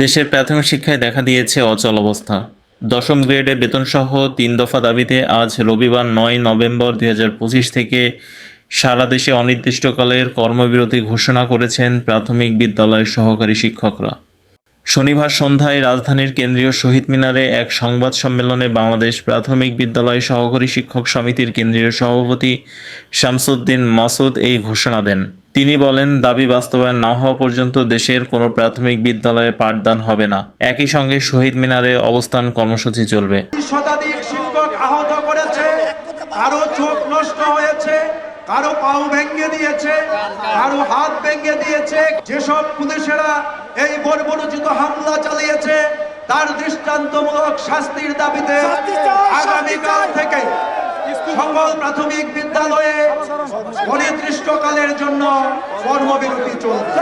দেশের প্রাথমিক শিক্ষায় দেখা দিয়েছে অচল অবস্থা। দশম গ্রেডে বেতনসহ তিন দফা দাবিতে আজ রবিবার নয় নভেম্বর দুই হাজার পঁচিশ থেকে সারা দেশে অনির্দিষ্টকালের কর্মবিরতি ঘোষণা করেছেন প্রাথমিক বিদ্যালয়ের সহকারী শিক্ষকরা। শনিবার সন্ধ্যায় রাজধানীর কেন্দ্রীয় শহীদ মিনারে এক সংবাদ সম্মেলনে বাংলাদেশ প্রাথমিক বিদ্যালয় সহকারী শিক্ষক সমিতির কেন্দ্রীয় সভাপতি শামসুদ্দিন মাসুদ এই ঘোষণা দেন। তিনি বলেন দাবি বাস্তবায়ন না হওয়া পর্যন্ত দেশের কোনো প্রাথমিক বিদ্যালয়ে পাঠদান হবে না। একই সঙ্গে শহীদ মিনারে অবস্থান কর্মসূচি চলবে। শতাধিক শিক্ষক আহত করেছে কারও চোখ নষ্ট হয়েছে কারও পাও ভেঙে দিয়েছে কারও হাত ভেঙে দিয়েছে। যেসব পুলিশেরা এই বর্বরোচিত হামলা চালিয়েছে তার দৃষ্টান্তমূলক শাস্তির দাবিতে আগামীকাল থেকে সকল প্রাথমিক বিদ্যালয়ে অনির্দিষ্টকালের জন্য কর্মবিরতি চলবে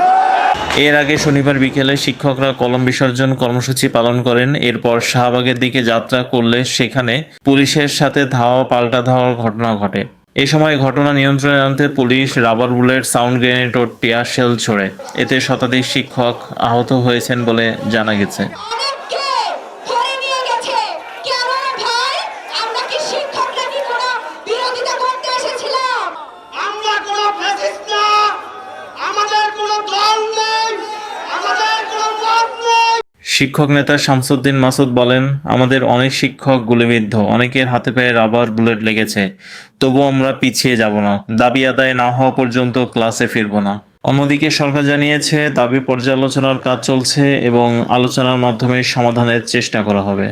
এর আগে শনিবার বিকেলে শিক্ষকরা কলম বিসর্জন কর্মসূচি পালন করেন। এরপর শাহবাগের দিকে যাত্রা করলে সেখানে পুলিশের সাথে ধাওয়া পাল্টা ধাওয়ার ঘটনা ঘটে। এ সময় ঘটনা নিয়ন্ত্রণে আনতে police rubber bullet, sound grenade ও টিয়ার শেল ছোড়ে। এতে শতাধিক শিক্ষক আহত হয়েছেন বলে জানা গেছে। শিক্ষক নেতা শামসুদ্দিন মাসুদ বলেন, আমাদের অনেক শিক্ষক গুলিবিদ্ধ, অনেকের হাতে পায়ে রাবার বুলেট লেগেছে, তবু আমরা পিছিয়ে যাব না, দাবি আদায় না হওয়া পর্যন্ত ক্লাসে ফিরব না। অন্যদিকে সরকার জানিয়েছে, দাবি পর্যালোচনার কাজ চলছে এবং আলোচনার মাধ্যমে সমাধানের চেষ্টা করা হবে।